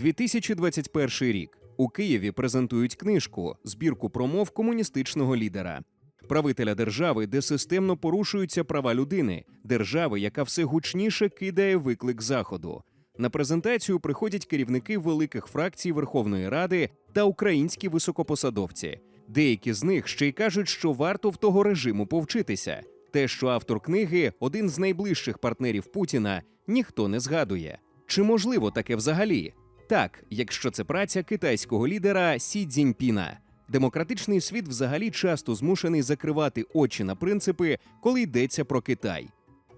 2021 рік у Києві презентують книжку збірку промов комуністичного лідера, правителя держави, де системно порушуються права людини, держави, яка все гучніше кидає виклик заходу. На презентацію приходять керівники великих фракцій Верховної Ради та українські високопосадовці. Деякі з них ще й кажуть, що варто в того режиму повчитися. Те, що автор книги один з найближчих партнерів Путіна, ніхто не згадує. Чи можливо таке взагалі? Так, якщо це праця китайського лідера Сі Цзіньпіна. Демократичний світ взагалі часто змушений закривати очі на принципи, коли йдеться про Китай.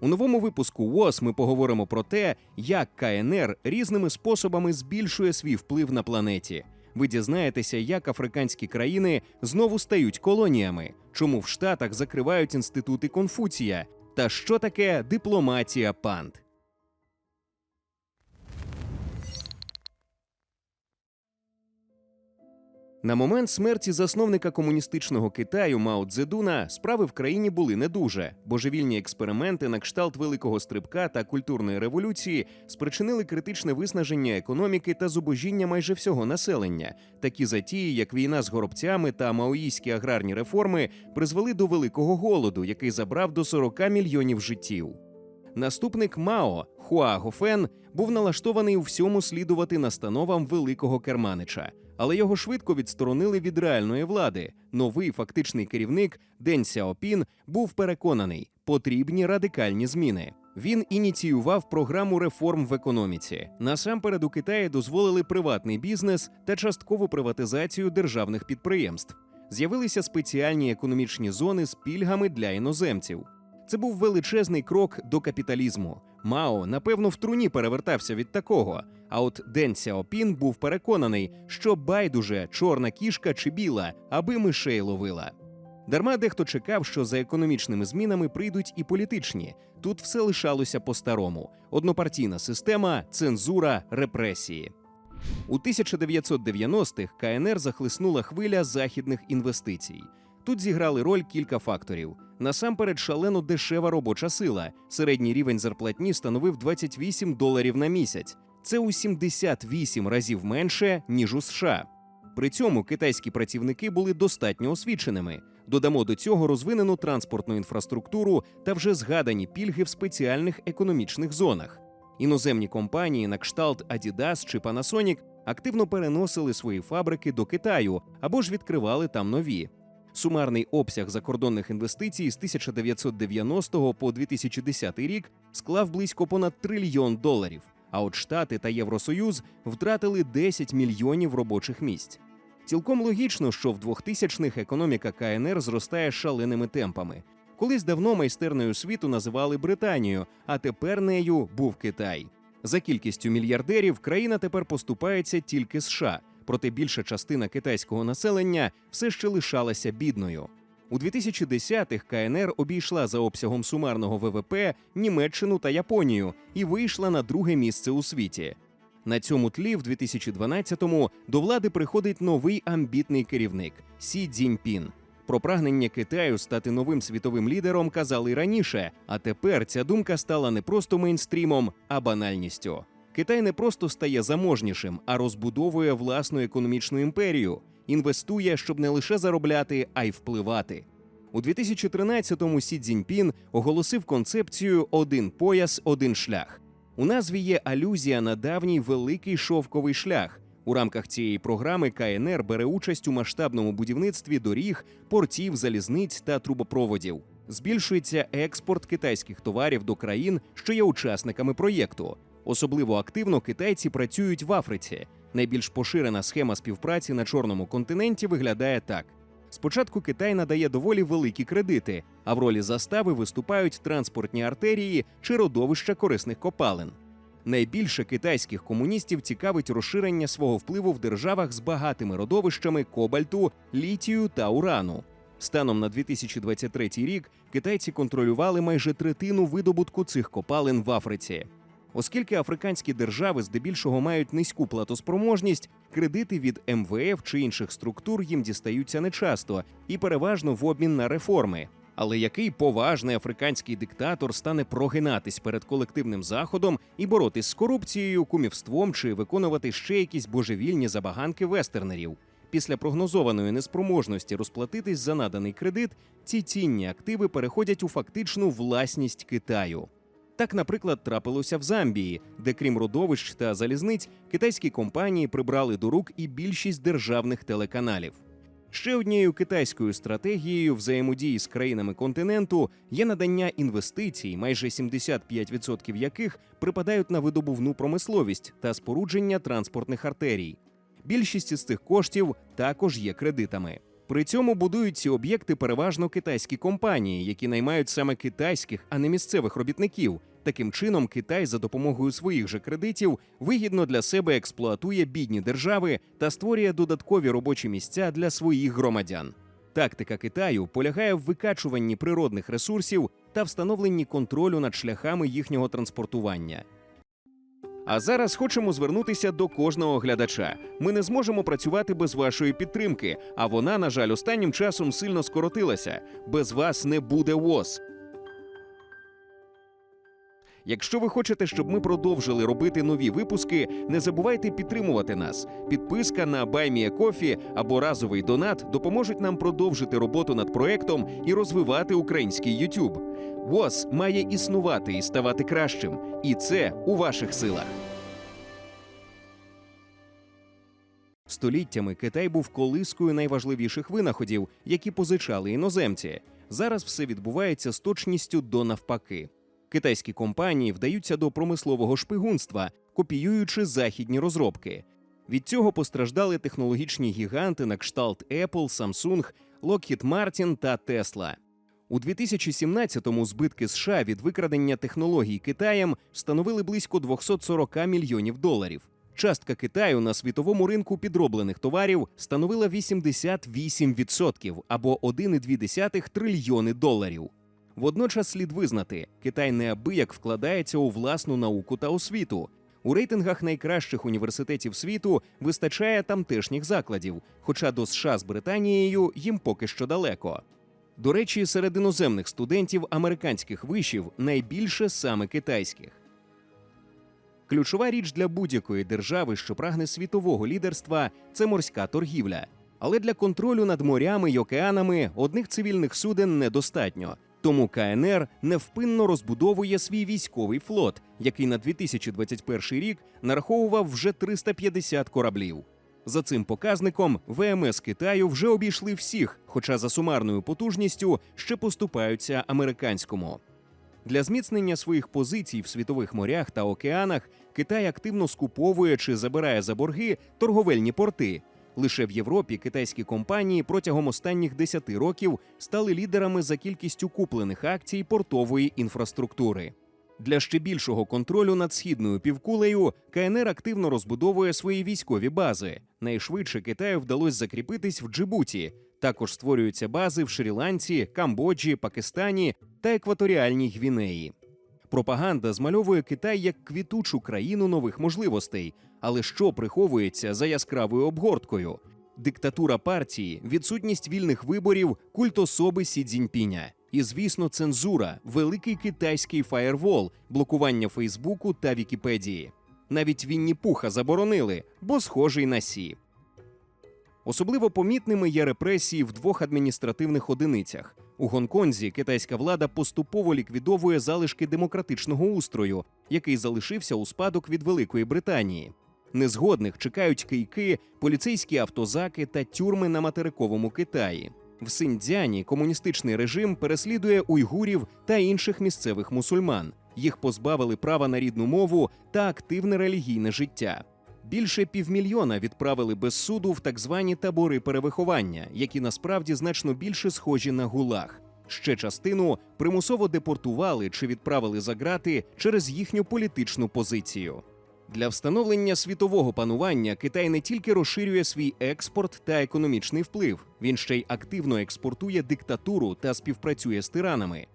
У новому випуску ВОЗ ми поговоримо про те, як КНР різними способами збільшує свій вплив на планеті. Ви дізнаєтеся, як африканські країни знову стають колоніями, чому в Штатах закривають інститути Конфуція, та що таке дипломатія панд. На момент смерті засновника комуністичного Китаю Мао Цзедуна справи в країні були не дуже. Божевільні експерименти на кшталт великого стрибка та культурної революції спричинили критичне виснаження економіки та зубожіння майже всього населення. Такі затії, як війна з горобцями та маоїські аграрні реформи, призвели до великого голоду, який забрав до 40 мільйонів життів. Наступник Мао Хуа Гофен був налаштований у всьому слідувати настановам великого керманича, але його швидко відсторонили від реальної влади. Новий фактичний керівник Ден Сяопін був переконаний, потрібні радикальні зміни. Він ініціював програму реформ в економіці. Насамперед у Китаї дозволили приватний бізнес та часткову приватизацію державних підприємств. З'явилися спеціальні економічні зони з пільгами для іноземців. Це був величезний крок до капіталізму. Мао, напевно, в труні перевертався від такого. А от Ден Сяопін був переконаний, що байдуже чорна кішка чи біла, аби мишей ловила. Дарма дехто чекав, що за економічними змінами прийдуть і політичні. Тут все лишалося по-старому: однопартійна система, цензура, репресії. У 1990-х КНР захлиснула хвиля західних інвестицій. Тут зіграли роль кілька факторів. Насамперед, шалено дешева робоча сила. Середній рівень зарплатні становив 28 доларів на місяць. Це у 78 разів менше ніж у США. При цьому китайські працівники були достатньо освіченими. Додамо до цього розвинену транспортну інфраструктуру та вже згадані пільги в спеціальних економічних зонах. Іноземні компанії на кшталт Adidas чи Panasonic активно переносили свої фабрики до Китаю або ж відкривали там нові. Сумарний обсяг закордонних інвестицій з 1990 по 2010 рік склав близько понад трильйон доларів. А от Штати та Євросоюз втратили 10 мільйонів робочих місць. Цілком логічно, що в 2000-х економіка КНР зростає шаленими темпами. Колись давно майстерною світу називали Британію, а тепер нею був Китай. За кількістю мільярдерів країна тепер поступається тільки США, проте більша частина китайського населення все ще лишалася бідною. У 2010-х КНР обійшла за обсягом сумарного ВВП Німеччину та Японію і вийшла на друге місце у світі. На цьому тлі в 2012-му до влади приходить новий амбітний керівник Сі Цзіньпін. Про прагнення Китаю стати новим світовим лідером казали раніше, а тепер ця думка стала не просто мейнстрімом, а банальністю. Китай не просто стає заможнішим, а розбудовує власну економічну імперію, інвестує, щоб не лише заробляти, а й впливати. У 2013-му Сі Цзіньпін оголосив концепцію Один пояс, один шлях. У назві є алюзія на давній великий шовковий шлях. У рамках цієї програми КНР бере участь у масштабному будівництві доріг, портів, залізниць та трубопроводів. Збільшується експорт китайських товарів до країн, що є учасниками проєкту. Особливо активно китайці працюють в Африці. Найбільш поширена схема співпраці на чорному континенті виглядає так: спочатку Китай надає доволі великі кредити, а в ролі застави виступають транспортні артерії чи родовища корисних копалин. Найбільше китайських комуністів цікавить розширення свого впливу в державах з багатими родовищами кобальту, літію та урану. Станом на 2023 рік китайці контролювали майже третину видобутку цих копалин в Африці. Оскільки африканські держави здебільшого мають низьку платоспроможність, кредити від МВФ чи інших структур їм дістаються нечасто і переважно в обмін на реформи. Але який поважний африканський диктатор стане прогинатись перед колективним заходом і боротись з корупцією, кумівством чи виконувати ще якісь божевільні забаганки вестернерів? Після прогнозованої неспроможності розплатитись за наданий кредит, ці цінні активи переходять у фактичну власність Китаю. Так, наприклад, трапилося в Замбії, де крім родовищ та залізниць, китайські компанії прибрали до рук і більшість державних телеканалів. Ще однією китайською стратегією взаємодії з країнами континенту є надання інвестицій, майже 75% яких припадають на видобувну промисловість та спорудження транспортних артерій. Більшість із цих коштів також є кредитами. При цьому будують ці об'єкти переважно китайські компанії, які наймають саме китайських, а не місцевих робітників. Таким чином, Китай за допомогою своїх же кредитів вигідно для себе експлуатує бідні держави та створює додаткові робочі місця для своїх громадян. Тактика Китаю полягає в викачуванні природних ресурсів та встановленні контролю над шляхами їхнього транспортування. А зараз хочемо звернутися до кожного глядача. Ми не зможемо працювати без вашої підтримки, а вона, на жаль, останнім часом сильно скоротилася. Без вас не буде ВОЗ. Якщо ви хочете, щоб ми продовжили робити нові випуски, не забувайте підтримувати нас. Підписка на BuyMeACoffee або разовий донат допоможуть нам продовжити роботу над проектом і розвивати український YouTube. ВОЗ має існувати і ставати кращим, і це у ваших силах. Століттями Китай був колискою найважливіших винаходів, які позичали іноземці. Зараз все відбувається з точністю до навпаки. Китайські компанії вдаються до промислового шпигунства, копіюючи західні розробки. Від цього постраждали технологічні гіганти на кшталт Apple, Samsung, Lockheed Martin та Tesla. У 2017-му збитки США від викрадення технологій Китаєм становили близько 240 мільйонів доларів. Частка Китаю на світовому ринку підроблених товарів становила 88% або 1,2 трильйони доларів. Водночас слід визнати, Китай неабияк вкладається у власну науку та освіту. У рейтингах найкращих університетів світу вистачає тамтешніх закладів, хоча до США з Британією їм поки що далеко. До речі, серед іноземних студентів американських вишів найбільше саме китайських. Ключова річ для будь-якої держави, що прагне світового лідерства, це морська торгівля. Але для контролю над морями й океанами одних цивільних суден недостатньо. Тому КНР невпинно розбудовує свій військовий флот, який на 2021 рік нараховував вже 350 кораблів. За цим показником ВМС Китаю вже обійшли всіх, хоча за сумарною потужністю ще поступаються американському. Для зміцнення своїх позицій в світових морях та океанах Китай активно скуповує чи забирає за борги торговельні порти. Лише в Європі китайські компанії протягом останніх 10 років стали лідерами за кількістю куплених акцій портової інфраструктури. Для ще більшого контролю над східною півкулею КНР активно розбудовує свої військові бази. Найшвидше Китаю вдалося закріпитись в Джибуті. Також створюються бази в Шрі-Ланці, Камбоджі, Пакистані та Екваторіальній Гвінеї. Пропаганда змальовує Китай як квітучу країну нових можливостей. Але що приховується за яскравою обгорткою? Диктатура партії, відсутність вільних виборів, культ особи Сі Цзіньпіня. І, звісно, цензура, великий китайський фаєрвол, блокування Фейсбуку та Вікіпедії. Навіть Вінні Пуха заборонили, бо схожий на Сі. Особливо помітними є репресії в двох адміністративних одиницях. У Гонконзі китайська влада поступово ліквідовує залишки демократичного устрою, який залишився у спадок від Великої Британії. Незгодних чекають кийки, поліцейські автозаки та тюрми на материковому Китаї. В Синьцзяні комуністичний режим переслідує уйгурів та інших місцевих мусульман. Їх позбавили права на рідну мову та активне релігійне життя. Більше півмільйона відправили без суду в так звані табори перевиховання, які насправді значно більше схожі на гулаг. Ще частину примусово депортували чи відправили за ґрати через їхню політичну позицію. Для встановлення світового панування Китай не тільки розширює свій експорт та економічний вплив, він ще й активно експортує диктатуру та співпрацює з тиранами.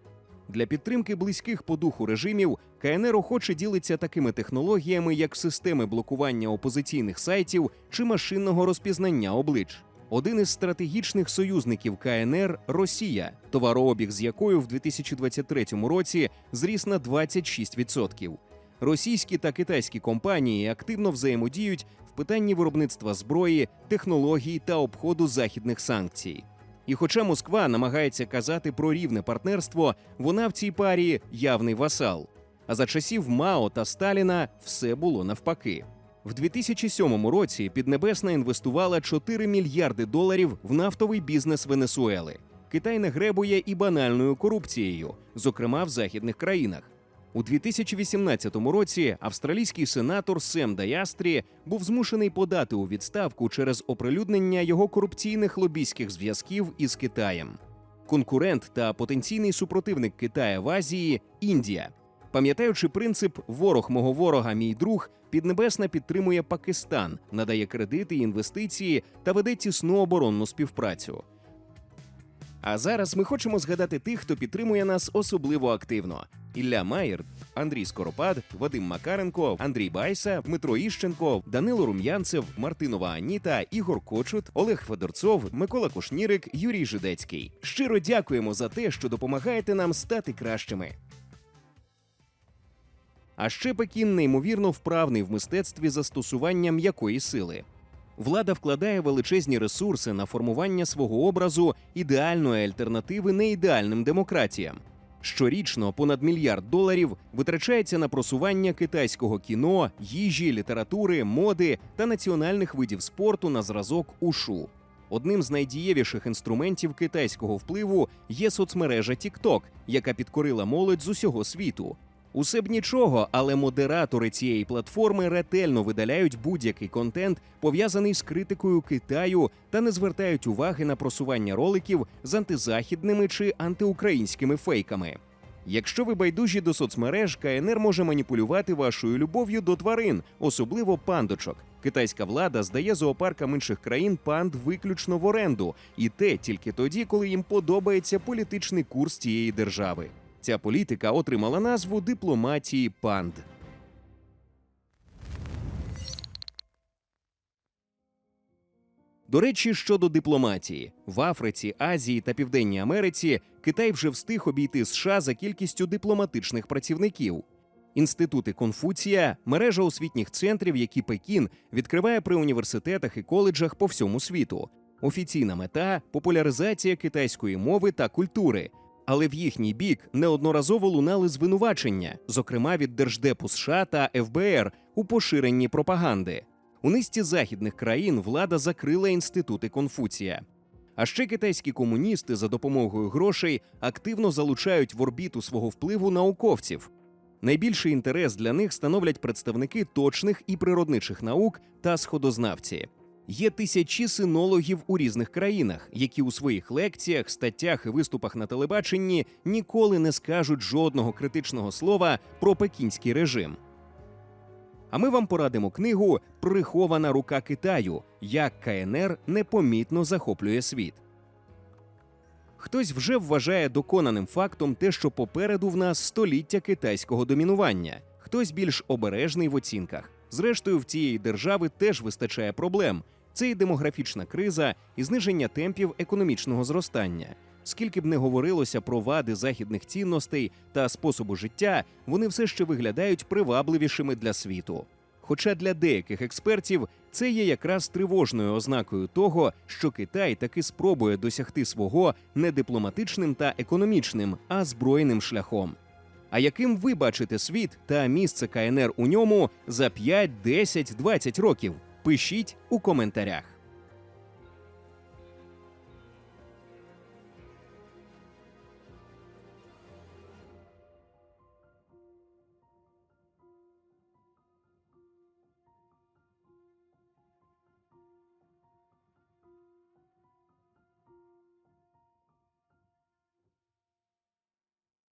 Для підтримки близьких по духу режимів КНР охоче ділиться такими технологіями, як системи блокування опозиційних сайтів чи машинного розпізнання облич. один із стратегічних союзників КНР Росія, товарообіг з якою в 2023 році зріс на 26%. Російські та китайські компанії активно взаємодіють в питанні виробництва зброї, технологій та обходу західних санкцій. І хоча Москва намагається казати про рівне партнерство, вона в цій парі явний васал. А за часів Мао та Сталіна все було навпаки. В 2007 році Піднебесна інвестувала 4 мільярди доларів в нафтовий бізнес Венесуели. Китай не гребує і банальною корупцією, зокрема в західних країнах. У 2018 році австралійський сенатор Сем Даястрі був змушений подати у відставку через оприлюднення його корупційних лобійських зв'язків із Китаєм. Конкурент та потенційний супротивник Китая в Азії Індія. Пам'ятаючи принцип ворог мого ворога, мій друг, Піднебесна підтримує Пакистан, надає кредити інвестиції та веде тісну оборонну співпрацю. А зараз ми хочемо згадати тих, хто підтримує нас особливо активно: Ілля Маєр, Андрій Скоропад, Вадим Макаренко, Андрій Байса, Дмитро Іщенко, Данило Рум'янцев, Мартинова Аніта, Ігор Кочут, Олег Федорцов, Микола Кушнірик, Юрій Жидецький. Щиро дякуємо за те, що допомагаєте нам стати кращими. А ще Пекін неймовірно вправний в мистецтві застосування м'якої сили. Влада вкладає величезні ресурси на формування свого образу ідеальної альтернативи неідеальним демократіям. Щорічно понад мільярд доларів витрачається на просування китайського кіно, їжі, літератури, моди та національних видів спорту на зразок ушу. Одним з найдієвіших інструментів китайського впливу є соцмережа TikTok, яка підкорила молодь з усього світу. Усе б нічого, але модератори цієї платформи ретельно видаляють будь-який контент, пов'язаний з критикою Китаю, та не звертають уваги на просування роликів з антизахідними чи антиукраїнськими фейками. Якщо ви байдужі до соцмереж, КНР може маніпулювати вашою любов'ю до тварин, особливо пандочок. Китайська влада здає зоопаркам інших країн панд виключно в оренду, і те тільки тоді, коли їм подобається політичний курс цієї держави. Ця політика отримала назву дипломатії панд. До речі, щодо дипломатії в Африці, Азії та Південній Америці Китай вже встиг обійти США за кількістю дипломатичних працівників. Інститути Конфуція мережа освітніх центрів, які Пекін відкриває при університетах і коледжах по всьому світу. Офіційна мета популяризація китайської мови та культури. Але в їхній бік неодноразово лунали звинувачення, зокрема від Держдепу США та ФБР у поширенні пропаганди. У низці західних країн влада закрила інститути Конфуція. А ще китайські комуністи за допомогою грошей активно залучають в орбіту свого впливу науковців. Найбільший інтерес для них становлять представники точних і природничих наук та сходознавці. Є тисячі синологів у різних країнах, які у своїх лекціях, статтях і виступах на телебаченні ніколи не скажуть жодного критичного слова про пекінський режим. А ми вам порадимо книгу Прихована рука Китаю, як КНР непомітно захоплює світ. Хтось вже вважає доконаним фактом те, що попереду в нас століття китайського домінування, хтось більш обережний в оцінках. Зрештою, в цієї держави теж вистачає проблем. Це і демографічна криза, і зниження темпів економічного зростання. Скільки б не говорилося про вади західних цінностей та способу життя, вони все ще виглядають привабливішими для світу. Хоча для деяких експертів це є якраз тривожною ознакою того, що Китай таки спробує досягти свого не дипломатичним та економічним, а збройним шляхом. А яким ви бачите світ та місце КНР у ньому за 5, 10, 20 років? Пишіть у коментарях.